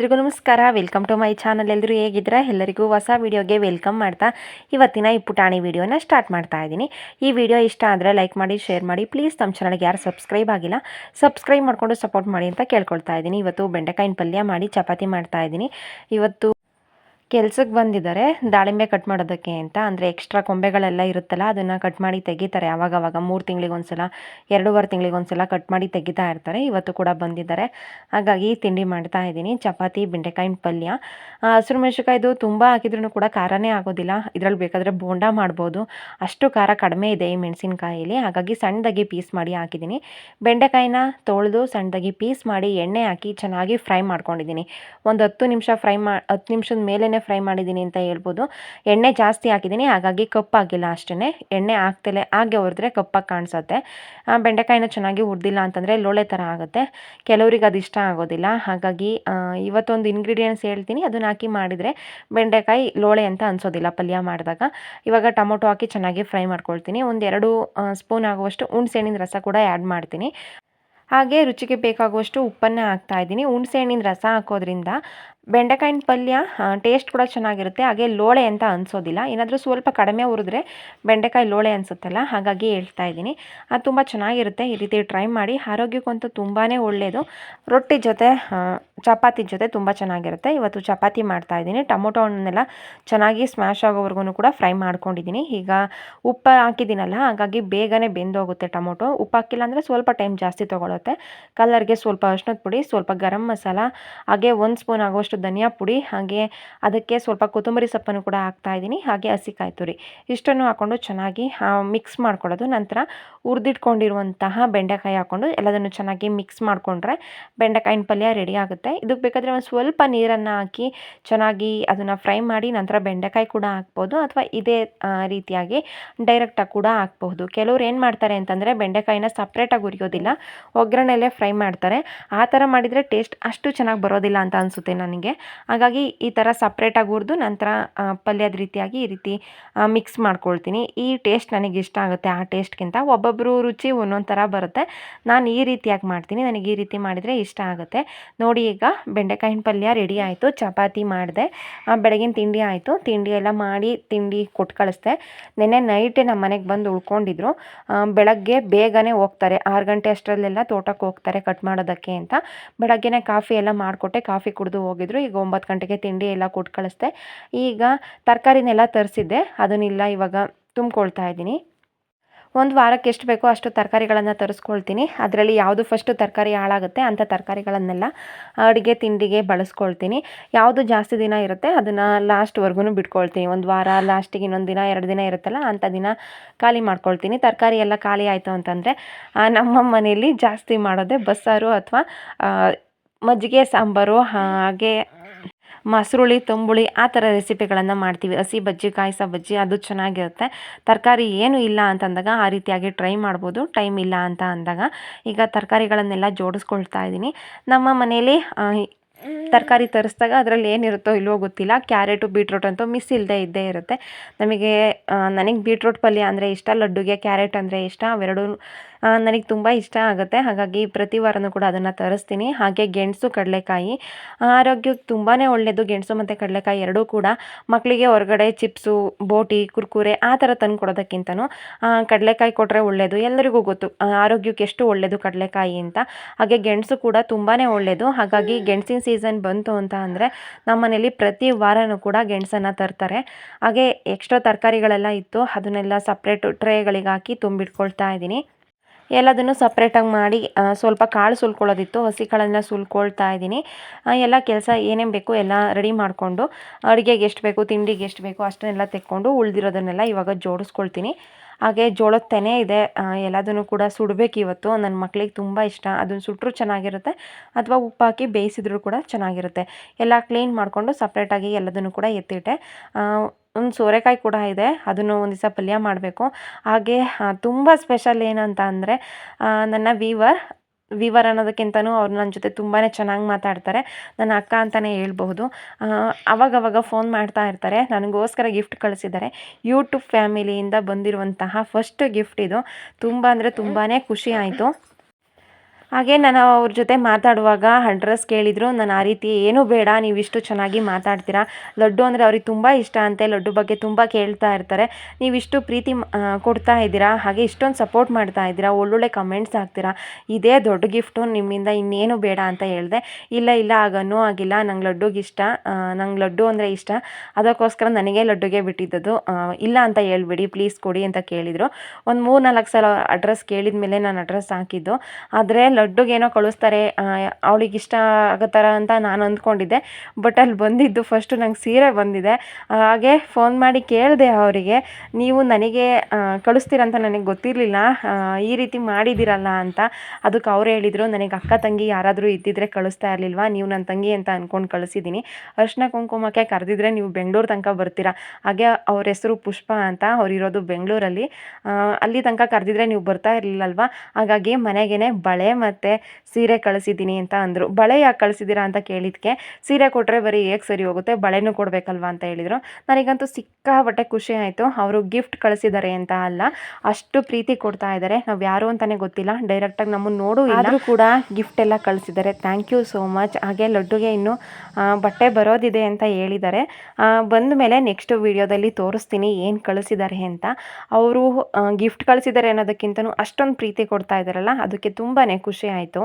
ಎಲ್ರಿಗೂ ನಮಸ್ಕಾರ. Welcome to my channel ಎಲ್ಲರೂ ಹೇಗಿದ್ರೆ ಎಲ್ಲರಿಗೂ ಹೊಸ ವಿಡಿಯೋಗೆ ವೆಲ್ಕಮ್ ಮಾಡ್ತಾ ಇವತ್ತಿನ ಈ ಪುಟಾಣಿ ವಿಡಿಯೋನ ಸ್ಟಾರ್ಟ್ ಮಾಡ್ತಾ ಇದ್ದೀನಿ. ಈ ವಿಡಿಯೋ ಇಷ್ಟ ಆದರೆ ಲೈಕ್ ಮಾಡಿ ಶೇರ್ ಮಾಡಿ. ಪ್ಲೀಸ್ ನಮ್ಮ ಚಾನಲ್ಗೆ ಯಾರು ಸಬ್ಸ್ಕ್ರೈಬ್ ಆಗಿಲ್ಲ ಸಬ್ಸ್ಕ್ರೈಬ್ ಮಾಡಿಕೊಂಡು ಸಪೋರ್ಟ್ ಮಾಡಿ ಅಂತ ಕೇಳ್ಕೊಳ್ತಾ ಇದ್ದೀನಿ. ಇವತ್ತು ಬೆಂಡೆಕಾಯಿನ ಪಲ್ಯ ಮಾಡಿ, ಚಪಾತಿ ಮಾಡ್ತಾ ಇದ್ದೀನಿ. ಇವತ್ತು ಕೆಲ್ಸಕ್ಕೆ ಬಂದಿದ್ದಾರೆ. ದಾಳಿಂಬೆ ಕಟ್ ಮಾಡೋದಕ್ಕೆ ಅಂತ. ಅಂದರೆ ಎಕ್ಸ್ಟ್ರಾ ಕೊಂಬೆಗಳೆಲ್ಲ ಇರುತ್ತಲ್ಲ, ಅದನ್ನು ಕಟ್ ಮಾಡಿ ತೆಗಿತಾರೆ. ಆವಾಗವಾಗ ಮೂರು ತಿಂಗಳಿಗೆ ಒಂದ್ಸಲ, ಎರಡೂವರೆ ತಿಂಗಳಿಗೆ ಒಂದ್ಸಲ ಕಟ್ ಮಾಡಿ ತೆಗಿತಾ ಇರ್ತಾರೆ. ಇವತ್ತು ಕೂಡ ಬಂದಿದ್ದಾರೆ. ಹಾಗಾಗಿ ತಿಂಡಿ ಮಾಡ್ತಾ ಇದ್ದೀನಿ. ಚಪಾತಿ, ಬೆಂಡೆಕಾಯಿ, ಪಲ್ಯ. ಹಸಿರು ಮೆಣಸಿಕಾಯ್ದು ತುಂಬ ಹಾಕಿದ್ರೂ ಕೂಡ ಖಾರನೇ ಆಗೋದಿಲ್ಲ. ಇದರಲ್ಲಿ ಬೇಕಾದರೆ ಬೋಂಡ ಮಾಡ್ಬೋದು. ಅಷ್ಟು ಖಾರ ಕಡಿಮೆ ಇದೆ ಈ ಮೆಣಸಿನ್ಕಾಯಲ್ಲಿ. ಹಾಗಾಗಿ ಸಣ್ಣದಾಗಿ ಪೀಸ್ ಮಾಡಿ ಹಾಕಿದ್ದೀನಿ. ಬೆಂಡೆಕಾಯಿನ ತೊಳೆದು ಸಣ್ಣದಾಗಿ ಪೀಸ್ ಮಾಡಿ ಎಣ್ಣೆ ಹಾಕಿ ಚೆನ್ನಾಗಿ ಫ್ರೈ ಮಾಡ್ಕೊಂಡಿದ್ದೀನಿ. ಒಂದು ಹತ್ತು ನಿಮಿಷ ಫ್ರೈ ಮಾ, ಹತ್ತು ನಿಮಿಷದ ಮೇಲೇ ಫ್ರೈ ಮಾಡಿದ್ದೀನಿ ಅಂತ ಹೇಳ್ಬೋದು. ಎಣ್ಣೆ ಜಾಸ್ತಿ ಹಾಕಿದ್ದೀನಿ, ಹಾಗಾಗಿ ಕಪ್ಪಾಗಿಲ್ಲ ಅಷ್ಟೇ ಎಣ್ಣೆ ಹಾಕ್ತಲೇ ಹಾಗೆ ಹುರಿದ್ರೆ ಕಪ್ಪಾಗಿ ಕಾಣಿಸುತ್ತೆ. ಬೆಂಡೆಕಾಯಿನ ಚೆನ್ನಾಗಿ ಹುರಿದಿಲ್ಲ ಅಂತಂದರೆ ಲೋಳೆ ಥರ ಆಗುತ್ತೆ. ಕೆಲವರಿಗೆ ಅದು ಇಷ್ಟ ಆಗೋದಿಲ್ಲ. ಹಾಗಾಗಿ ಇವತ್ತೊಂದು ಇಂಗ್ರೀಡಿಯೆಂಟ್ಸ್ ಹೇಳ್ತೀನಿ. ಅದನ್ನ ಹಾಕಿ ಮಾಡಿದರೆ ಬೆಂಡೆಕಾಯಿ ಲೋಳೆ ಅಂತ ಅನ್ಸೋದಿಲ್ಲ ಪಲ್ಯ ಮಾಡಿದಾಗ. ಇವಾಗ ಟೊಮೊಟೊ ಹಾಕಿ ಚೆನ್ನಾಗಿ ಫ್ರೈ ಮಾಡ್ಕೊಳ್ತೀನಿ. ಒಂದೆರಡು ಸ್ಪೂನ್ ಆಗುವಷ್ಟು ಹುಣ್ಸೆಹಣ್ಣಿನ ರಸ ಕೂಡ ಆ್ಯಡ್ ಮಾಡ್ತೀನಿ. ಹಾಗೆ ರುಚಿಗೆ ಬೇಕಾಗುವಷ್ಟು ಉಪ್ಪನ್ನು ಹಾಕ್ತಾ ಇದ್ದೀನಿ. ಹುಣಸೆಹಣ್ಣಿನ ರಸ ಹಾಕೋದ್ರಿಂದ ಬೆಂಡೆಕಾಯಿನ ಪಲ್ಯ ಟೇಸ್ಟ್ ಕೂಡ ಚೆನ್ನಾಗಿರುತ್ತೆ. ಹಾಗೆ ಲೋಳೆ ಅಂತ ಅನಿಸೋದಿಲ್ಲ. ಏನಾದರೂ ಸ್ವಲ್ಪ ಕಡಿಮೆ ಹುರಿದ್ರೆ ಬೆಂಡೆಕಾಯಿ ಲೋಳೆ ಅನಿಸುತ್ತಲ್ಲ, ಹಾಗಾಗಿ ಹೇಳ್ತಾ ಇದ್ದೀನಿ. ಅದು ತುಂಬ ಚೆನ್ನಾಗಿರುತ್ತೆ. ಈ ರೀತಿ ಟ್ರೈ ಮಾಡಿ. ಆರೋಗ್ಯಕ್ಕಂತೂ ತುಂಬಾ ಒಳ್ಳೆಯದು ರೊಟ್ಟಿ ಜೊತೆ ಚಪಾತಿ ಜೊತೆ ತುಂಬ ಚೆನ್ನಾಗಿರುತ್ತೆ. ಇವತ್ತು ಚಪಾತಿ ಮಾಡ್ತಾ ಇದ್ದೀನಿ. ಟೊಮೊಟೊ ಹಣ್ಣನ್ನೆಲ್ಲ ಚೆನ್ನಾಗಿ ಸ್ಮ್ಯಾಶ್ ಆಗೋವರೆಗೂ ಕೂಡ ಫ್ರೈ ಮಾಡ್ಕೊಂಡಿದ್ದೀನಿ. ಈಗ ಉಪ್ಪು ಹಾಕಿದ್ದೀನಲ್ಲ, ಹಾಗಾಗಿ ಬೇಗನೆ ಬೆಂದೋಗುತ್ತೆ ಟೊಮೊಟೊ. ಉಪ್ಪು ಹಾಕಿಲ್ಲ ಅಂದರೆ ಸ್ವಲ್ಪ ಟೈಮ್ ಜಾಸ್ತಿ ತೊಗೊಳುತ್ತೆ. ಕಲರ್ಗೆ ಸ್ವಲ್ಪ ಅರ್ಶಿನದ ಪುಡಿ, ಸ್ವಲ್ಪ ಗರಂ ಮಸಾಲ, ಹಾಗೆ ಒಂದು ಸ್ಪೂನ್ ಆಗುವಷ್ಟು ಧನಿಯಾ ಪುಡಿ, ಹಾಗೆ ಅದಕ್ಕೆ ಸ್ವಲ್ಪ ಕೊತ್ತಂಬರಿ ಸೊಪ್ಪನ್ನು ಕೂಡ ಹಾಕ್ತಾ ಇದ್ದೀನಿ. ಹಾಗೆ ಹಸಿ ತುರಿ ಇಷ್ಟನ್ನು ಹಾಕ್ಕೊಂಡು ಚೆನ್ನಾಗಿ ಮಿಕ್ಸ್ ಮಾಡ್ಕೊಳ್ಳೋದು. ನಂತರ ಹುರಿದಿಟ್ಕೊಂಡಿರುವಂತಹ ಬೆಂಡೆಕಾಯಿ ಹಾಕ್ಕೊಂಡು ಎಲ್ಲದನ್ನು ಚೆನ್ನಾಗಿ ಮಿಕ್ಸ್ ಮಾಡಿಕೊಂಡ್ರೆ ಬೆಂಡೆಕಾಯಿನ ಪಲ್ಯ ರೆಡಿ ಆಗುತ್ತೆ. ಇದಕ್ಕೆ ಬೇಕಾದರೆ ಒಂದು ಸ್ವಲ್ಪ ನೀರನ್ನು ಹಾಕಿ ಚೆನ್ನಾಗಿ ಅದನ್ನು ಫ್ರೈ ಮಾಡಿ ನಂತರ ಬೆಂಡೆಕಾಯಿ ಕೂಡ ಹಾಕ್ಬೋದು ಅಥವಾ ಇದೇ ರೀತಿಯಾಗಿ ಡೈರೆಕ್ಟಾಗಿ ಕೂಡ ಹಾಕ್ಬಹುದು. ಕೆಲವ್ರು ಏನು ಮಾಡ್ತಾರೆ ಅಂತಂದರೆ ಬೆಂಡೆಕಾಯಿನ ಸಪ್ರೇಟಾಗಿ ಹುರಿಯೋದಿಲ್ಲ, ಒಗ್ಗರಣೆಯಲ್ಲೇ ಫ್ರೈ ಮಾಡ್ತಾರೆ. ಆ ಥರ ಮಾಡಿದರೆ ಟೇಸ್ಟ್ ಅಷ್ಟು ಚೆನ್ನಾಗಿ ಬರೋದಿಲ್ಲ ಅಂತ ಅನಿಸುತ್ತೆ ನನಗೆ. ಹಾಗಾಗಿ ಈ ಥರ ಸಪ್ರೇಟಾಗಿ ಹುರಿದು ನಂತರ ಪಲ್ಯದ ರೀತಿಯಾಗಿ ಈ ರೀತಿ ಮಿಕ್ಸ್ ಮಾಡ್ಕೊಳ್ತೀನಿ. ಈ ಟೇಸ್ಟ್ ನನಗೆ ಇಷ್ಟ ಆಗುತ್ತೆ ಆ ಟೇಸ್ಟ್ಗಿಂತ ಒಬ್ಬೊಬ್ಬರು ರುಚಿ ಒಂದೊಂದು ಥರ ಬರುತ್ತೆ. ನಾನು ಈ ರೀತಿಯಾಗಿ ಮಾಡ್ತೀನಿ? ನನಗೆ ಈ ರೀತಿ ಮಾಡಿದರೆ ಇಷ್ಟ ಆಗುತ್ತೆ. ನೋಡಿ ಈಗ ಬೆಂಡೆಕಾಯಿನ ಪಲ್ಯ ರೆಡಿ ಆಯಿತು. ಚಪಾತಿ ಮಾಡಿದೆ. ಬೆಳಗಿನ ತಿಂಡಿ ಆಯಿತು. ತಿಂಡಿ ಎಲ್ಲ ಮಾಡಿ ತಿಂಡಿ ಕೊಟ್ಟು ಕಳಿಸ್ದೆ. ನೆನ್ನೆ ನೈಟೇ ನಮ್ಮ ಮನೆಗೆ ಬಂದು ಉಳ್ಕೊಂಡಿದ್ರು. ಬೆಳಗ್ಗೆ ಬೇಗನೆ ಹೋಗ್ತಾರೆ. ಆರು ಗಂಟೆ ಅಷ್ಟರಲ್ಲೆಲ್ಲ ತೋಟಕ್ಕೆ ಹೋಗ್ತಾರೆ ಕಟ್ ಮಾಡೋದಕ್ಕೆ ಅಂತ. ಬೆಳಗ್ಗೆನೇ ಕಾಫಿ ಎಲ್ಲ ಮಾಡಿಕೊಟ್ಟೆ. ಕಾಫಿ ಕುಡಿದು ಹೋಗಿದ್ರು. ಈಗ ಒಂಬತ್ತು ಗಂಟೆಗೆ ತಿಂಡಿ ಎಲ್ಲ ಕೊಟ್ಟು ಕಳಿಸ್ದೆ. ಈಗ ತರಕಾರಿನೆಲ್ಲ ತರಿಸಿದ್ದೆ. ಅದನ್ನೆಲ್ಲ ಇವಾಗ ತುಂಬಿಕೊಳ್ತಾ ಇದ್ದೀನಿ. ಒಂದು ವಾರಕ್ಕೆ ಎಷ್ಟು ಬೇಕೋ ಅಷ್ಟು ತರಕಾರಿಗಳನ್ನು ತರಿಸ್ಕೊಳ್ತೀನಿ. ಅದರಲ್ಲಿ ಯಾವುದು ಫಸ್ಟು ತರಕಾರಿ ಹಾಳಾಗುತ್ತೆ ಅಂಥ ತರಕಾರಿಗಳನ್ನೆಲ್ಲ ಅಡುಗೆ, ತಿಂಡಿಗೆ ಬಳಸ್ಕೊಳ್ತೀನಿ. ಯಾವುದು ಜಾಸ್ತಿ ದಿನ ಇರುತ್ತೆ ಅದನ್ನು ಲಾಸ್ಟ್ವರೆಗೂ ಬಿಟ್ಕೊಳ್ತೀನಿ. ಒಂದು ವಾರ ಲಾಸ್ಟಿಗೆ ಇನ್ನೊಂದು ದಿನ, ಎರಡು ದಿನ ಇರುತ್ತಲ್ಲ ಅಂಥ ದಿನ ಖಾಲಿ ಮಾಡ್ಕೊಳ್ತೀನಿ. ತರಕಾರಿ ಎಲ್ಲ ಖಾಲಿ ಆಯಿತು ಅಂತಂದರೆ ನಮ್ಮ ಮನೆಯಲ್ಲಿ ಜಾಸ್ತಿ ಮಾಡೋದೇ ಬಸ್ಸಾರು ಅಥವಾ ಮಜ್ಜಿಗೆ, ಸಾಂಬಾರು ಹಾಗೆ ಮೊಸರುಳಿ ತಂಬುಳಿ ಆ ಥರ ರೆಸಿಪಿಗಳನ್ನು ಮಾಡ್ತೀವಿ. ಹಸಿ ಬಜ್ಜಿ ಕಾಯಿಸ ಬಜ್ಜಿ ಅದು ಚೆನ್ನಾಗಿರುತ್ತೆ. ತರಕಾರಿ ಏನು ಇಲ್ಲ ಅಂತಂದಾಗ ಆ ರೀತಿಯಾಗಿ ಟ್ರೈ ಮಾಡ್ಬೋದು. ಟೈಮ್ ಇಲ್ಲ ಅಂತ ಅಂದಾಗ ಈಗ ತರಕಾರಿಗಳನ್ನೆಲ್ಲ ಜೋಡಿಸ್ಕೊಳ್ತಾ ಇದ್ದೀನಿ. ನಮ್ಮ ಮನೆಯಲ್ಲಿ ತರಕಾರಿ ತರಿಸಿದಾಗ ಅದರಲ್ಲಿ ಏನಿರುತ್ತೋ ಇಲ್ವೋ ಗೊತ್ತಿಲ್ಲ. ಕ್ಯಾರೆಟು, ಬೀಟ್ರೋಟ್ ಅಂತೂ ಮಿಸ್ ಇಲ್ಲದೆ ಇದ್ದೇ ಇರುತ್ತೆ. ನಮಗೆ ನನಗೆ ಬೀಟ್ರೋಟ್ ಪಲ್ಯ ಅಂದರೆ ಇಷ್ಟ, ಲಡ್ಡುಗೆ ಕ್ಯಾರೆಟ್ ಅಂದರೆ ಇಷ್ಟ. ಅವೆರಡೂ ನನಗೆ ತುಂಬ ಇಷ್ಟ ಆಗುತ್ತೆ. ಹಾಗಾಗಿ ಪ್ರತಿ ವಾರನೂ ಕೂಡ ಅದನ್ನು ತರಿಸ್ತೀನಿ. ಹಾಗೆ ಗೆಣಸು ಕಡಲೆಕಾಯಿ. ಆರೋಗ್ಯಕ್ಕೆ ತುಂಬಾ ಒಳ್ಳೆಯದು ಗೆಣಸು ಮತ್ತು ಕಡಲೆಕಾಯಿ ಎರಡೂ ಕೂಡ ಮಕ್ಕಳಿಗೆ ಹೊರಗಡೆ ಚಿಪ್ಸು, ಬೋಟಿ, ಕುರ್ಕುರೆ ಆ ಥರ ತಂದು ಕೊಡೋದಕ್ಕಿಂತನೂ ಕಡಲೆಕಾಯಿ ಕೊಟ್ಟರೆ ಒಳ್ಳೆಯದು ಎಲ್ಲರಿಗೂ ಗೊತ್ತು. ಆರೋಗ್ಯಕ್ಕೆ ಎಷ್ಟು ಒಳ್ಳೆಯದು ಕಡಲೆಕಾಯಿ ಅಂತ. ಹಾಗೆ ಗೆಣಸು ಕೂಡ ತುಂಬಾ ಒಳ್ಳೆಯದು ಹಾಗಾಗಿ ಗೆಣಸಿನ ಸೀಸನ್ ಬಂತು ಅಂತ ಅಂದರೆ ನಮ್ಮ ಮನೇಲಿ ಪ್ರತಿ ವಾರನೂ ಕೂಡ ಗೆಣಸನ್ನು ತರ್ತಾರೆ. ಹಾಗೆ ಎಕ್ಸ್ಟ್ರಾ ತರಕಾರಿಗಳೆಲ್ಲ ಇತ್ತು. ಅದನ್ನೆಲ್ಲ ಸಪ್ರೇಟ್ ಟ್ರೇಗಳಿಗೆ ಹಾಕಿ ತುಂಬಿಟ್ಕೊಳ್ತಾ ಇದ್ದೀನಿ. ಎಲ್ಲದನ್ನು ಸಪ್ರೇಟಾಗಿ ಮಾಡಿ ಸ್ವಲ್ಪ ಕಾಳು ಸುಲ್ಕೊಳ್ಳೋದಿತ್ತು ಹಸಿ ಕಾಳನ್ನ ಸುಲ್ಕೊಳ್ತಾ ಇದ್ದೀನಿ. ಎಲ್ಲ ಕೆಲಸ ಏನೇನು ಬೇಕು ಎಲ್ಲ ರೆಡಿ ಮಾಡಿಕೊಂಡು, ಅಡುಗೆಗೆ ಎಷ್ಟು ಬೇಕು, ತಿಂಡಿಗೆ ಎಷ್ಟು ಬೇಕು ಅಷ್ಟನ್ನೆಲ್ಲ ತೆಕ್ಕೊಂಡು ಉಳಿದಿರೋದನ್ನೆಲ್ಲ ಇವಾಗ ಜೋಡಿಸ್ಕೊಳ್ತೀನಿ. ಹಾಗೆ ಜೋಳದ ತೆನೆ ಇದೆ ಎಲ್ಲದನ್ನು ಕೂಡ ಸುಡಬೇಕು ಇವತ್ತು. ನನ್ನ ಮಕ್ಕಳಿಗೆ ತುಂಬ ಇಷ್ಟ. ಅದನ್ನು ಸುಟ್ಟರು ಚೆನ್ನಾಗಿರುತ್ತೆ. ಅಥವಾ ಉಪ್ಪು ಹಾಕಿ ಬೇಯಿಸಿದ್ರು ಕೂಡ ಚೆನ್ನಾಗಿರುತ್ತೆ. ಎಲ್ಲ ಕ್ಲೀನ್ ಮಾಡಿಕೊಂಡು ಸಪ್ರೇಟಾಗಿ ಎಲ್ಲದನ್ನು ಕೂಡ ಎತ್ತಿಟ್ಟೆ. ಒಂದು ಸೋರೆಕಾಯಿ ಕೂಡ ಇದೆ. ಅದನ್ನು ಒಂದು ದಿವಸ ಪಲ್ಯ ಮಾಡಬೇಕು. ಹಾಗೆ ತುಂಬ ಸ್ಪೆಷಲ್ ಏನಂತ ಅಂದರೆ ನನ್ನ ವೀವರ್, ವಿವರ್ ಅನ್ನೋದಕ್ಕಿಂತನೂ ಅವ್ರು ನನ್ನ ಜೊತೆ ತುಂಬಾ ಚೆನ್ನಾಗಿ ಮಾತಾಡ್ತಾರೆ. ನನ್ನ ಅಕ್ಕ ಅಂತಲೇ ಹೇಳ್ಬಹುದು. ಅವಾಗವಾಗ ಫೋನ್ ಮಾಡ್ತಾ ಇರ್ತಾರೆ. ನನಗೋಸ್ಕರ ಗಿಫ್ಟ್ ಕಳಿಸಿದ್ದಾರೆ. ಯೂಟ್ಯೂಬ್ ಫ್ಯಾಮಿಲಿಯಿಂದ ಬಂದಿರುವಂತಹ ಫಸ್ಟ್ ಗಿಫ್ಟ್ ಇದು. ತುಂಬ ಅಂದರೆ ತುಂಬಾ ಖುಷಿ ಆಯಿತು. ಹಾಗೆ ನಾನು ಅವ್ರ ಜೊತೆ ಮಾತಾಡುವಾಗ ಅಡ್ರೆಸ್ ಕೇಳಿದರು, ನಾನು ಆ ರೀತಿ ಏನೂ ಬೇಡ, ನೀವು ಇಷ್ಟು ಚೆನ್ನಾಗಿ ಮಾತಾಡ್ತೀರಾ? ಲಡ್ಡು ಅಂದರೆ ಅವ್ರಿಗೆ ತುಂಬ ಇಷ್ಟ ಅಂತೆ, ಲಡ್ಡು ಬಗ್ಗೆ ತುಂಬ ಕೇಳ್ತಾ ಇರ್ತಾರೆ. ನೀವು ಇಷ್ಟು ಪ್ರೀತಿ ಕೊಡ್ತಾ ಇದ್ದೀರಾ? ಹಾಗೆ ಇಷ್ಟೊಂದು ಸಪೋರ್ಟ್ ಮಾಡ್ತಾ ಇದ್ದೀರಾ? ಒಳ್ಳೊಳ್ಳೆ ಕಮೆಂಟ್ಸ್ ಹಾಕ್ತೀರಾ? ಇದೇ ದೊಡ್ಡ ಗಿಫ್ಟು ನಿಮ್ಮಿಂದ ಇನ್ನೇನು ಬೇಡ ಅಂತ ಹೇಳಿದೆ. ಇಲ್ಲ ಇಲ್ಲ ಆಗನೂ ಆಗಿಲ್ಲ. ನಂಗೆ ಲಡ್ಡುಗೆ ಇಷ್ಟ. ನಂಗೆ ಲಡ್ಡು ಅಂದರೆ ಇಷ್ಟ. ಅದಕ್ಕೋಸ್ಕರ ನನಗೆ ಲಡ್ಡುಗೆ ಬಿಟ್ಟಿದ್ದದು ಇಲ್ಲ ಅಂತ ಹೇಳ್ಬಿಡಿ ಪ್ಲೀಸ್ ಕೊಡಿ ಅಂತ ಕೇಳಿದರು. ಒಂದು ಮೂರು ನಾಲ್ಕು ಸಲ ಅಡ್ರೆಸ್ ಕೇಳಿದ ಮೇಲೆ ನಾನು ಅಡ್ರೆಸ್ ಹಾಕಿದ್ದು. ಆದರೆ ಲಡ್ಡುಗೇನೋ ಕಳಿಸ್ತಾರೆ ಅವಳಿಗೆ ಇಷ್ಟ ಆಗೋ ಥರ ಅಂತ ನಾನು ಅಂದ್ಕೊಂಡಿದ್ದೆ. ಬಟ್ ಅಲ್ಲಿ ಬಂದಿದ್ದು ಫಸ್ಟು ನಂಗೆ ಸೀರೆ ಬಂದಿದೆ. ಹಾಗೆ ಫೋನ್ ಮಾಡಿ ಕೇಳಿದೆ ಅವರಿಗೆ, ನೀವು ನನಗೆ ಕಳಿಸ್ತೀರಂತ ನನಗೆ ಗೊತ್ತಿರಲಿಲ್ಲ. ಈ ರೀತಿ ಮಾಡಿದ್ದೀರಲ್ಲ ಅಂತ. ಅದಕ್ಕೆ ಅವ್ರು ಹೇಳಿದರು, ನನಗೆ ಅಕ್ಕ ತಂಗಿ ಯಾರಾದರೂ ಇದ್ದಿದ್ರೆ ಕಳಿಸ್ತಾ ಇರಲಿಲ್ವಾ? ನೀವು ನನ್ನ ತಂಗಿ ಅಂತ ಅಂದ್ಕೊಂಡು ಕಳಿಸಿದ್ದೀನಿ. ಅರ್ಶಿನ ಕುಂಕುಮಕ್ಕೆ ಕರೆದಿದ್ರೆ ನೀವು ಬೆಂಗಳೂರು ತನಕ ಬರ್ತೀರಾ? ಹಾಗೆ ಅವ್ರ ಹೆಸರು ಪುಷ್ಪ ಅಂತ ಅವರಿರೋದು ಬೆಂಗಳೂರಲ್ಲಿ. ಅಲ್ಲಿ ತನಕ ಕರೆದಿದ್ರೆ ನೀವು ಬರ್ತಾ ಇರಲಿಲ್ಲಲ್ವಾ? ಹಾಗಾಗಿ ಮನೆಗೇ ಬಳೆ ಮತ್ತು ಸೀರೆ ಕಳಿಸಿದ್ದೀನಿ ಅಂತ ಅಂದರು. ಬಳೆ ಯಾಕೆ ಕಳಿಸಿದ್ದೀರಾ ಅಂತ ಕೇಳಿದ್ಕೆ, ಸೀರೆ ಕೊಟ್ಟರೆ ಬರೀ ಹೇಗೆ ಸರಿ ಹೋಗುತ್ತೆ, ಬಳೆನೂ ಕೊಡಬೇಕಲ್ವಾ ಅಂತ ಹೇಳಿದರು. ನನಗಂತೂ ಸಿಕ್ಕಾಪಟ್ಟೆ ಖುಷಿ ಆಯಿತು. ಅವರು ಗಿಫ್ಟ್ ಕಳಿಸಿದ್ದಾರೆ ಅಂತ ಅಲ್ಲ, ಅಷ್ಟು ಪ್ರೀತಿ ಕೊಡ್ತಾ ಇದ್ದಾರೆ ನಾವು ಯಾರು ಅಂತಲೇ ಗೊತ್ತಿಲ್ಲ. ಡೈರೆಕ್ಟಾಗಿ ನಮ್ಮನ್ನು ನೋಡು ಆದರೂ ಕೂಡ ಗಿಫ್ಟ್ ಎಲ್ಲ ಕಳಿಸಿದ್ದಾರೆ ಥ್ಯಾಂಕ್ ಯು ಸೋ ಮಚ್ ಹಾಗೆ ಲಡ್ಡುಗೆ ಇನ್ನು ಬಟ್ಟೆ ಬರೋದಿದೆ ಅಂತ ಹೇಳಿದ್ದಾರೆ ಬಂದ ಮೇಲೆ ನೆಕ್ಸ್ಟ್ ವಿಡಿಯೋದಲ್ಲಿ ತೋರಿಸ್ತೀನಿ ಏನು ಕಳಿಸಿದ್ದಾರೆ ಅಂತ. ಅವರು ಗಿಫ್ಟ್ ಕಳಿಸಿದ್ದಾರೆ ಅನ್ನೋದಕ್ಕಿಂತನೂ ಅಷ್ಟೊಂದು ಪ್ರೀತಿ ಕೊಡ್ತಾ ಇದ್ದಾರಲ್ಲ ಅದಕ್ಕೆ ತುಂಬಾ ಖುಷಿ. ಆಯಿತು.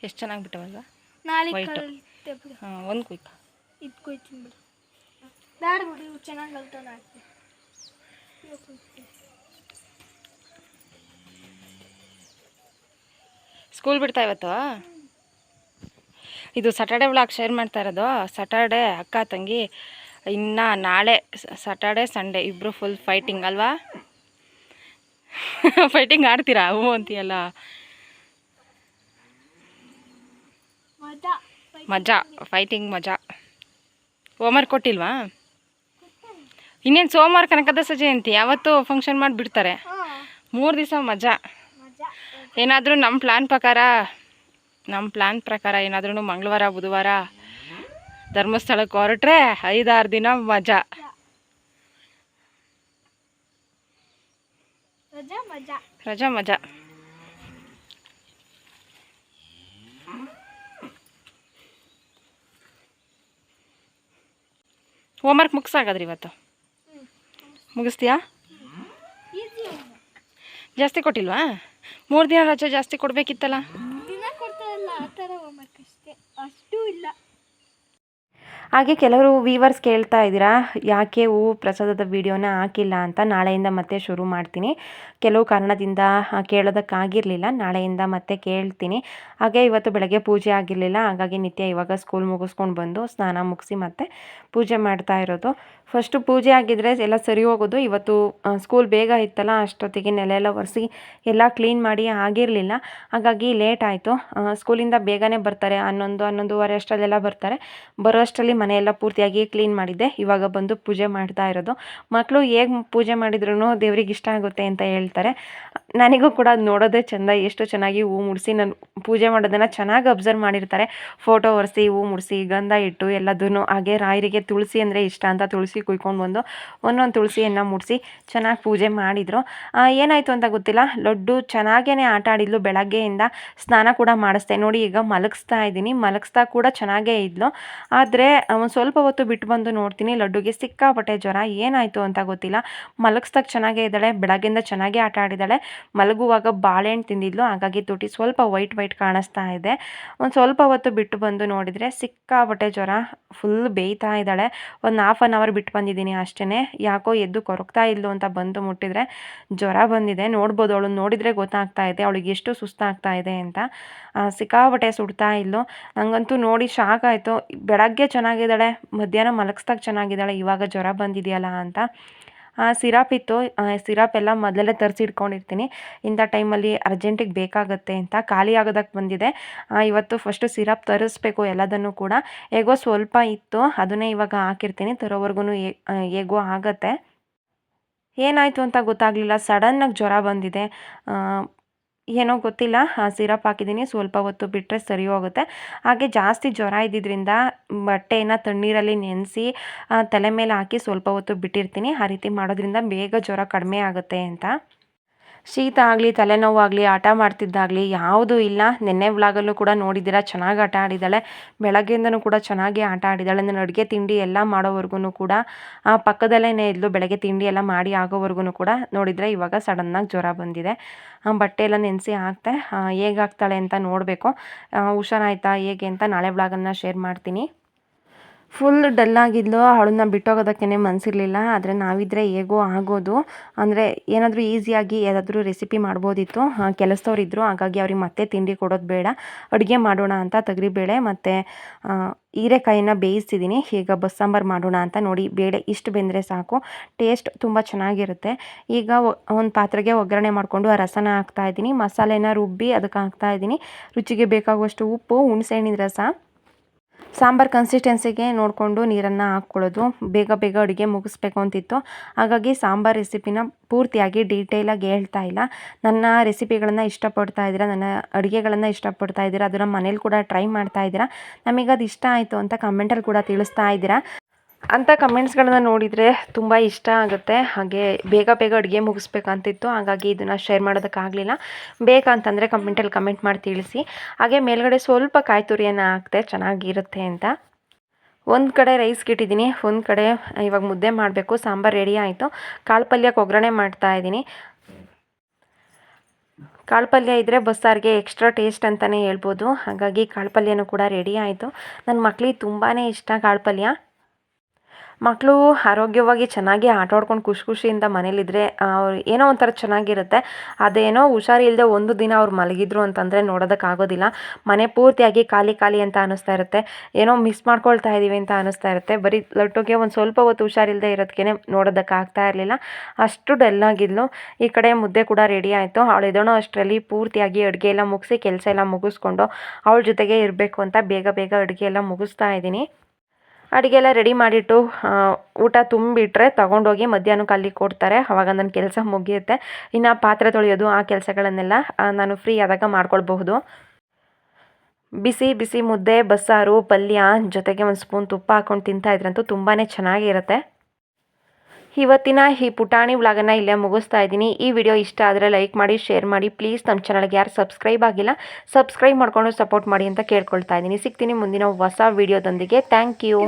ಎಷ್ಟು ಚೆನ್ನಾಗಿ ಬಿಟ್ಟವಲ್ವಾ ನಾಳೆ ಹಾಂ ಒಂದು ಕ್ವಿಕ್ ಇದು ಕುಯ್ತೀನಿ ಬಿಡು ಬ್ಯಾಡ ಬಿಡು ಇವು ಚೆನ್ನಾಗಿ ಕಲ್ತಾನೆ ಸ್ಕೂಲ್ ಬಿಡ್ತಾ ಇವತ್ತು? ಇದು ಸ್ಯಾಟರ್ಡೆ ವ್ಲಾಗ್ ಶೇರ್ ಮಾಡ್ತಾ ಇರೋದು. ಸ್ಯಾಟರ್ಡೆ ಅಕ್ಕ ತಂಗಿ ಇನ್ನ ನಾಳೆ ಸ್ಯಾಟರ್ಡೆ ಸಂಡೇ ಇಬ್ಬರು ಫುಲ್ ಫೈಟಿಂಗ್ ಅಲ್ವಾ? ಫೈಟಿಂಗ್ ಆಡ್ತೀರಾ? ಹೂ ಅಂತೀಯಲ್ಲ. ಮಜಾ. ಮಜಾ. ಫೈಟಿಂಗ್ ಮಜಾ. ಹೋಮ್ವರ್ಕ್ ಕೊಟ್ಟಿಲ್ವಾ? ಇನ್ನೇನು ಸೋಮವಾರ ಕನಕದಾಸ ಜಯಂತಿ? ಯಾವತ್ತೂ ಫಂಕ್ಷನ್ ಮಾಡಿ ಬಿಡ್ತಾರೆ ಮೂರು ದಿವಸ ಮಜಾ. ಏನಾದರೂ ನಮ್ಮ ಪ್ಲ್ಯಾನ್ ಪ್ರಕಾರ ನಮ್ಮ ಪ್ಲ್ಯಾನ್ ಪ್ರಕಾರ ಏನಾದ್ರೂ ಮಂಗಳವಾರ ಬುಧವಾರ ಧರ್ಮಸ್ಥಳಕ್ಕೆ ಹೊರಟ್ರೆ ಐದಾರು ದಿನ ಮಜಾ. ಮಜಾ ಮಜಾ. ರಜಾ ಮಜಾ. ಹೋಮ್ವರ್ಕ್ ಮುಗಿಸಾಗದ್ರಿ ಇವತ್ತು? ಮುಗಿಸ್ತೀಯಾ? ಜಾಸ್ತಿ ಕೊಟ್ಟಿಲ್ವಾ? ಮೂರು ದಿನ ರಜೆ ಜಾಸ್ತಿ ಕೊಡಬೇಕಿತ್ತಲ್ಲ ದಿನ ಕೊಡ್ತಾರಲ್ಲ ಆ ಥರ ಹೋಮ್ವರ್ಕ್ ಅಷ್ಟೇ ಅಷ್ಟೂ ಇಲ್ಲ ಹಾಗೆ ಕೆಲವರು ವೀವರ್ಸ್ ಕೇಳ್ತಾ ಇದ್ದೀರಾ, ಯಾಕೆ ಹೂ ಪ್ರಸಾದದ ವಿಡಿಯೋನ ಹಾಕಿಲ್ಲ ಅಂತ ನಾಳೆಯಿಂದ ಮತ್ತೆ ಶುರು ಮಾಡ್ತೀನಿ. ಕೆಲವು ಕಾರಣದಿಂದ ಕೇಳೋದಕ್ಕಾಗಿರಲಿಲ್ಲ, ನಾಳೆಯಿಂದ ಮತ್ತೆ ಕೇಳ್ತೀನಿ. ಹಾಗೆ ಇವತ್ತು ಬೆಳಗ್ಗೆ ಪೂಜೆ ಆಗಿರಲಿಲ್ಲ, ಹಾಗಾಗಿ ನಿತ್ಯ ಇವಾಗ ಸ್ಕೂಲ್ ಮುಗಿಸ್ಕೊಂಡು ಬಂದು ಸ್ನಾನ ಮುಗಿಸಿ ಮತ್ತೆ ಪೂಜೆ ಮಾಡ್ತಾ ಇರೋದು. ಫಸ್ಟು ಪೂಜೆ ಆಗಿದ್ದರೆ ಎಲ್ಲ ಸರಿ ಹೋಗೋದು. ಇವತ್ತು ಸ್ಕೂಲ್ ಬೇಗ ಇತ್ತಲ್ಲ, ಅಷ್ಟೊತ್ತಿಗೆ ನೆಲ ಎಲ್ಲ ಒರೆಸಿ ಎಲ್ಲ ಕ್ಲೀನ್ ಮಾಡಿ ಆಗಿರಲಿಲ್ಲ. ಹಾಗಾಗಿ ಲೇಟ್ ಆಯಿತು. ಸ್ಕೂಲಿಂದ ಬೇಗನೆ ಬರ್ತಾರೆ, ಹನ್ನೊಂದು, ಹನ್ನೊಂದುವರೆ ಅಷ್ಟರಲ್ಲೆಲ್ಲ ಬರ್ತಾರೆ. ಬರೋ ಅಷ್ಟರಲ್ಲಿ ಮನೆಯೆಲ್ಲ ಪೂರ್ತಿಯಾಗಿ ಕ್ಲೀನ್ ಮಾಡಿದ್ದೆ. ಇವಾಗ ಬಂದು ಪೂಜೆ ಮಾಡ್ತಾ ಇರೋದು. ಮಕ್ಕಳು ಹೇಗೆ ಪೂಜೆ ಮಾಡಿದ್ರು ದೇವ್ರಿಗೆ ಇಷ್ಟ ಆಗುತ್ತೆ ಅಂತ ಹೇಳ್ತಾರೆ. ನನಗೂ ಕೂಡ ಅದು ನೋಡೋದೇ ಚೆಂದ, ಎಷ್ಟು ಚೆನ್ನಾಗಿ ಹೂ ಮುಡಿಸಿ ನಾನು ಪೂಜೆ ಮಾಡೋದನ್ನು ಚೆನ್ನಾಗಿ ಅಬ್ಸರ್ವ್ ಮಾಡಿರ್ತಾರೆ. ಫೋಟೋ ಒರೆಸಿ, ಹೂ ಮುಡಿಸಿ, ಗಂಧ ಇಟ್ಟು ಎಲ್ಲದನ್ನು ಹಾಗೆ ರಾಯರಿಗೆ ತುಳಸಿ ಅಂದರೆ ಇಷ್ಟ ಅಂತ ತುಳಸಿ ಕುಯ್ಕೊಂಡು ಬಂದು ಒಂದೊಂದು ತುಳಸಿಯನ್ನು ಮುಡಿಸಿ ಚೆನ್ನಾಗಿ ಪೂಜೆ ಮಾಡಿದರು. ಏನಾಯಿತು ಅಂತ ಗೊತ್ತಿಲ್ಲ. ಲಡ್ಡು ಚೆನ್ನಾಗೇ ಆಟ ಆಡಿದ್ಲು. ಬೆಳಗ್ಗೆಯಿಂದ ಸ್ನಾನ ಕೂಡ ಮಾಡಿಸ್ದೆ. ನೋಡಿ ಈಗ ಮಲಗಿಸ್ತಾ ಇದ್ದೀನಿ. ಮಲಗಿಸ್ತಾ ಕೂಡ ಚೆನ್ನಾಗೇ ಇದ್ಲು. ಆದರೆ ಒಂದು ಸ್ವಲ್ಪ ಹೊತ್ತು ಬಿಟ್ಟು ಬಂದು ನೋಡ್ತೀನಿ. ಲಡ್ಡುಗೆ ಸಿಕ್ಕಾಪಟ್ಟೆ ಜ್ವರ. ಏನಾಯಿತು ಅಂತ ಗೊತ್ತಿಲ್ಲ. ಮಲಗಿಸ್ದಾಗ ಚೆನ್ನಾಗೇ ಇದ್ದಾಳೆ. ಬೆಳಗ್ಗೆಯಿಂದ ಚೆನ್ನಾಗೇ ಆಟ ಆಡಿದ್ದಾಳೆ. ಮಲಗುವಾಗ ಬಾಳೆಹಣ್ಣು ತಿಂದಿದ್ಲು. ಹಾಗಾಗಿ ತುಟಿ ಸ್ವಲ್ಪ ವೈಟ್ ವೈಟ್ ಕಾಣಿಸ್ತಾ ಇದೆ. ಒಂದು ಸ್ವಲ್ಪ ಹೊತ್ತು ಬಿಟ್ಟು ಬಂದು ನೋಡಿದರೆ ಸಿಕ್ಕಾಪಟ್ಟೆ ಜ್ವರ ಫುಲ್ ಬೇಯ್ತಾ ಇದ್ದಾಳೆ. ಒಂದು ಹಾಫ್ ಆನ್ ಅವರ್ ಬಿಟ್ಟು ಬಂದಿದ್ದೀನಿ ಅಷ್ಟೇ ಯಾಕೋ ಎದ್ದು ಕೊರಗ್ತಾ ಇದ್ಲು ಅಂತ ಬಂದು ಮುಟ್ಟಿದ್ರೆ ಜ್ವರ ಬಂದಿದೆ. ನೋಡ್ಬೋದು ಅವಳು, ನೋಡಿದರೆ ಗೊತ್ತಾಗ್ತಾ ಇದೆ. ಅವಳಿಗೆ ಎಷ್ಟು ಸುಸ್ತಾಗ್ತಾ ಇದೆ ಅಂತ. ಸಿಕ್ಕಾಪಟ್ಟೆ ಸುಡ್ತಾ ಇದ್ಲು. ನನಗಂತೂ ನೋಡಿ ಶಾಕ್ ಆಯಿತು. ಬೆಳಗ್ಗೆ ಚೆನ್ನಾಗಿದ್ದಾಳೆ. ಮಧ್ಯಾಹ್ನ ಮಲಗಿಸ್ದಾಗ ಚೆನ್ನಾಗಿದ್ದಾಳೆ. ಇವಾಗ ಜ್ವರ ಬಂದಿದೆಯಲ್ಲ ಅಂತ. ಸಿರಪ್ ಇತ್ತು. ಸಿರಪ್ ಎಲ್ಲ ಮೊದಲೇ ತರಿಸಿ ಇಟ್ಕೊಂಡಿರ್ತೀನಿ ಇಂಥ ಟೈಮಲ್ಲಿ ಅರ್ಜೆಂಟಿಗೆ ಬೇಕಾಗುತ್ತೆ ಅಂತ ಖಾಲಿ ಆಗೋದಕ್ಕೆ ಬಂದಿದೆ. ಇವತ್ತು ಫಸ್ಟು ಸಿರಪ್ ತರಿಸ್ಬೇಕು ಎಲ್ಲದನ್ನು ಕೂಡ. ಹೇಗೋ ಸ್ವಲ್ಪ ಇತ್ತು. ಅದನ್ನೇ ಇವಾಗ ಹಾಕಿರ್ತೀನಿ. ತರೋವರೆಗೂ ಹೇಗೋ ಆಗತ್ತೆ. ಏನಾಯಿತು ಅಂತ ಗೊತ್ತಾಗಲಿಲ್ಲ. ಸಡನ್ನಾಗಿ ಜ್ವರ ಬಂದಿದೆ. ಏನೋ ಗೊತ್ತಿಲ್ಲ. ಸಿರಪ್ ಹಾಕಿದ್ದೀನಿ. ಸ್ವಲ್ಪ ಹೊತ್ತು ಬಿಟ್ಟರೆ ಸರಿ ಹೋಗುತ್ತೆ. ಹಾಗೆ ಜಾಸ್ತಿ ಜ್ವರ ಇದ್ದಿದ್ದರಿಂದ ಬಟ್ಟೆಯನ್ನು ತಣ್ಣೀರಲ್ಲಿ ನೆನೆಸಿ ತಲೆ ಮೇಲೆ ಹಾಕಿ ಸ್ವಲ್ಪ ಹೊತ್ತು ಬಿಟ್ಟಿರ್ತೀನಿ. ಆ ರೀತಿ ಮಾಡೋದ್ರಿಂದ ಬೇಗ ಜ್ವರ ಕಡಿಮೆ ಆಗುತ್ತೆ ಅಂತ. ಶೀತ ಆಗಲಿ ತಲೆನೋವಾಗಲಿ ಆಟ ಮಾಡ್ತಿದ್ದಾಗಲಿ ಯಾವುದೂ ಇಲ್ಲ. ನಿನ್ನೆ ವ್ಲಾಗಲ್ಲೂ ಕೂಡ ನೋಡಿದ್ದೀರಾ ಚೆನ್ನಾಗಿ ಆಟ ಆಡಿದ್ದಾಳೆ. ಬೆಳಗ್ಗೆಯಿಂದನೂ ಕೂಡ ಚೆನ್ನಾಗಿ ಆಟ ಆಡಿದ್ದಾಳೆ. ನಾನು ಅಡುಗೆ ತಿಂಡಿ ಎಲ್ಲ ಮಾಡೋವರೆಗೂ ಕೂಡ ಆ, ಪಕ್ಕದಲ್ಲೇ ಇದ್ಲು ಬೆಳಗ್ಗೆ ತಿಂಡಿ ಎಲ್ಲ ಮಾಡಿ ಆಗೋವರೆಗೂ ಕೂಡ ನೋಡಿದರೆ ಇವಾಗ ಸಡನ್ನಾಗಿ ಜ್ವರ ಬಂದಿದೆ. ಬಟ್ಟೆ ಎಲ್ಲ ನೆನೆಸಿ ಹಾಕ್ತೆ. ಹೇಗಾಗ್ತಾಳೆ ಅಂತ ನೋಡಬೇಕು. ಹುಷಾರಾಯ್ತಾ ಹೇಗೆ ಅಂತ ನಾಳೆ ವ್ಲಾಗನ್ನು ಶೇರ್ ಮಾಡ್ತೀನಿ. ಫುಲ್ ಡಲ್ಲಾಗಿದ್ಲು, ಅವಳನ್ನ ಬಿಟ್ಟೋಗೋದಕ್ಕೇ ಮನಸ್ಸಿರಲಿಲ್ಲ ಆದರೆ ನಾವಿದ್ರೆ ಹೇಗೋ ಆಗೋದು. ಅಂದರೆ ಏನಾದರೂ ಈಸಿಯಾಗಿ ಯಾವುದಾದ್ರೂ ರೆಸಿಪಿ ಮಾಡ್ಬೋದಿತ್ತು. ಕೆಲಸದವ್ರು ಹಾಗಾಗಿ ಅವ್ರಿಗೆ ಮತ್ತೆ ತಿಂಡಿ ಕೊಡೋದು ಬೇಡ. ಅಡುಗೆ ಮಾಡೋಣ ಅಂತ ತೊಗರಿಬೇಳೆ ಮತ್ತು ಹೀರೆಕಾಯಿನ ಬೇಯಿಸ್ತಿದ್ದೀನಿ ಈಗ ಬಸ್ಸಾಂಬಾರು ಮಾಡೋಣ ಅಂತ ನೋಡಿ, ಬೇಳೆ ಇಷ್ಟು ಬೆಂದರೆ ಸಾಕು. ಟೇಸ್ಟ್ ತುಂಬ ಚೆನ್ನಾಗಿರುತ್ತೆ. ಈಗ ಒಂದು ಪಾತ್ರೆಗೆ ಒಗ್ಗರಣೆ ಮಾಡಿಕೊಂಡು ಆ ರಸನ ಹಾಕ್ತಾಯಿದ್ದೀನಿ ಮಸಾಲೆನ ರುಬ್ಬಿ ಅದಕ್ಕೆ ಹಾಕ್ತಾಯಿದ್ದೀನಿ ರುಚಿಗೆ ಬೇಕಾಗುವಷ್ಟು ಉಪ್ಪು ಹುಣಸೆಹಣ್ಣಿನ ರಸ. ಸಾಂಬಾರ್ ಕನ್ಸಿಸ್ಟೆನ್ಸಿಗೆ ನೋಡಿಕೊಂಡು ನೀರನ್ನು ಹಾಕ್ಕೊಳ್ಳೋದು. ಬೇಗ ಬೇಗ ಅಡುಗೆ ಮುಗಿಸ್ಬೇಕು ಅಂತಿತ್ತು. ಹಾಗಾಗಿ ಸಾಂಬಾರ್ ರೆಸಿಪಿನ ಪೂರ್ತಿಯಾಗಿ ಡೀಟೇಲಾಗಿ ಹೇಳ್ತಾ ಇಲ್ಲ. ನನ್ನ ರೆಸಿಪಿಗಳನ್ನು ಇಷ್ಟಪಡ್ತಾ ಇದ್ದೀರಾ? ನನ್ನ ಅಡುಗೆಗಳನ್ನು ಇಷ್ಟಪಡ್ತಾ ಇದ್ದೀರಾ? ಅದನ್ನು ಮನೇಲಿ ಕೂಡ ಟ್ರೈ ಮಾಡ್ತಾ ಇದ್ದೀರಾ? ನಮಗೆ ಅದು ಇಷ್ಟ ಆಯಿತು ಅಂತ ಕಮೆಂಟಲ್ಲಿ ಕೂಡ ತಿಳಿಸ್ತಾ ಇದ್ದೀರಾ? ಅಂಥ ಕಮೆಂಟ್ಸ್ಗಳನ್ನ ನೋಡಿದರೆ ತುಂಬ ಇಷ್ಟ ಆಗುತ್ತೆ. ಹಾಗೆ ಬೇಗ ಬೇಗ ಅಡುಗೆ ಮುಗಿಸ್ಬೇಕಂತಿತ್ತು. ಹಾಗಾಗಿ ಇದನ್ನು ಶೇರ್ ಮಾಡೋದಕ್ಕಾಗಲಿಲ್ಲ. ಬೇಕಂತಂದರೆ ಕಮೆಂಟಲ್ಲಿ ಕಮೆಂಟ್ ಮಾಡಿ ತಿಳಿಸಿ. ಹಾಗೆ ಮೇಲ್ಗಡೆ ಸ್ವಲ್ಪ ಕಾಯಿ ತುರಿಯನ್ನು ಹಾಕ್ತೆ ಚೆನ್ನಾಗಿರುತ್ತೆ ಅಂತ. ಒಂದು ಕಡೆ ರೈಸ್ಗೆ ಇಟ್ಟಿದ್ದೀನಿ ಒಂದು ಕಡೆ ಇವಾಗ ಮುದ್ದೆ ಮಾಡಬೇಕು. ಸಾಂಬಾರು ರೆಡಿ ಆಯಿತು. ಕಾಳು ಪಲ್ಯಕ್ಕೆ ಒಗ್ಗರಣೆ ಮಾಡ್ತಾ ಇದ್ದೀನಿ. ಕಾಳು ಪಲ್ಯ ಇದ್ದರೆ ಬಸ್ಸಾರಿಗೆ ಎಕ್ಸ್ಟ್ರಾ ಟೇಸ್ಟ್ ಅಂತಲೇ ಹೇಳ್ಬೋದು. ಹಾಗಾಗಿ ಕಾಳು ಪಲ್ಯನೂ ಕೂಡ ರೆಡಿ ಆಯಿತು. ನನ್ನ ಮಕ್ಳಿಗೆ ತುಂಬಾ ಇಷ್ಟ ಕಾಳು ಪಲ್ಯ. ಮಕ್ಕಳು ಆರೋಗ್ಯವಾಗಿ ಚೆನ್ನಾಗಿ ಆಟ ಆಡ್ಕೊಂಡು ಖುಷಿ ಖುಷಿಯಿಂದ ಮನೇಲಿದ್ದರೆ ಅವ್ರು ಏನೋ ಒಂಥರ ಚೆನ್ನಾಗಿರುತ್ತೆ. ಅದೇನೋ ಹುಷಾರಿಲ್ಲದೆ ಒಂದು ದಿನ ಅವ್ರು ಮಲಗಿದ್ರು ಅಂತಂದರೆ ನೋಡೋದಕ್ಕಾಗೋದಿಲ್ಲ. ಮನೆ ಪೂರ್ತಿಯಾಗಿ ಖಾಲಿ ಖಾಲಿ ಅಂತ ಅನ್ನಿಸ್ತಾ ಇರುತ್ತೆ. ಏನೋ ಮಿಸ್ ಮಾಡ್ಕೊಳ್ತಾ ಇದ್ದೀವಿ ಅಂತ ಅನ್ನಿಸ್ತಾ ಇರುತ್ತೆ. ಬರೀ ಲಟ್ಟುಗೆ ಒಂದು ಸ್ವಲ್ಪ ಹೊತ್ತು ಹುಷಾರಿಲ್ಲದೆ ನೋಡೋದಕ್ಕೆ ನೋಡೋದಕ್ಕಾಗ್ತಾ ಇರಲಿಲ್ಲ. ಅಷ್ಟು ಡಲ್ಲಾಗಿದ್ಲು ಈ ಕಡೆ ಮುದ್ದೆ ಕೂಡ ರೆಡಿ ಆಯಿತು. ಅವಳು ಎದೋಣೋ ಅಷ್ಟರಲ್ಲಿ ಪೂರ್ತಿಯಾಗಿ ಅಡುಗೆ ಎಲ್ಲ ಮುಗಿಸಿ ಕೆಲಸ ಎಲ್ಲ ಮುಗಿಸ್ಕೊಂಡು ಅವಳ ಜೊತೆಗೆ ಇರಬೇಕು ಅಂತ ಬೇಗ ಬೇಗ ಅಡುಗೆ ಎಲ್ಲ ಮುಗಿಸ್ತಾ ಇದ್ದೀನಿ. ಅಡುಗೆ ಎಲ್ಲ ರೆಡಿ ಮಾಡಿಟ್ಟು ಊಟ ತುಂಬಿಟ್ರೆ ತಗೊಂಡೋಗಿ ಮಧ್ಯಾಹ್ನಕ್ಕೆ ಅಲ್ಲಿ ಕೊಡ್ತಾರೆ. ಅವಾಗ ನನ್ನ ಕೆಲಸ ಮುಗಿಯುತ್ತೆ. ಇನ್ನು ಪಾತ್ರೆ ತೊಳೆಯೋದು, ಆ ಕೆಲಸಗಳನ್ನೆಲ್ಲ ನಾನು ಫ್ರೀ ಆದಾಗ ಮಾಡ್ಕೊಳ್ಬಹುದು. ಬಿಸಿ ಬಿಸಿ ಮುದ್ದೆ, ಬಸ್ಸಾರು, ಪಲ್ಯ, ಜೊತೆಗೆ ಒಂದು ಸ್ಪೂನ್ ತುಪ್ಪ ಹಾಕೊಂಡು ತಿಂತಾಯಿದ್ರಂತೂ ತುಂಬಾ ಚೆನ್ನಾಗಿರುತ್ತೆ. ಇವತ್ತಿನ ಈ ಪುಟಾಣಿ ವ್ಲಾಗನ್ನು ಇಲ್ಲೇ ಮುಗಿಸ್ತಾ ಇದ್ದೀನಿ. ಈ ವಿಡಿಯೋ ಇಷ್ಟ ಆದರೆ ಲೈಕ್ ಮಾಡಿ, ಶೇರ್ ಮಾಡಿ. ಪ್ಲೀಸ್ ನಮ್ಮ ಚಾನಲ್ಗೆ ಯಾರು ಸಬ್ಸ್ಕ್ರೈಬ್ ಆಗಿಲ್ಲ, ಸಬ್ಸ್ಕ್ರೈಬ್ ಮಾಡ್ಕೊಂಡು ಸಪೋರ್ಟ್ ಮಾಡಿ ಅಂತ ಕೇಳ್ಕೊಳ್ತಾ ಇದ್ದೀನಿ. ಸಿಗ್ತೀನಿ ಮುಂದಿನ ಹೊಸ ವಿಡಿಯೋದೊಂದಿಗೆ. Thank you.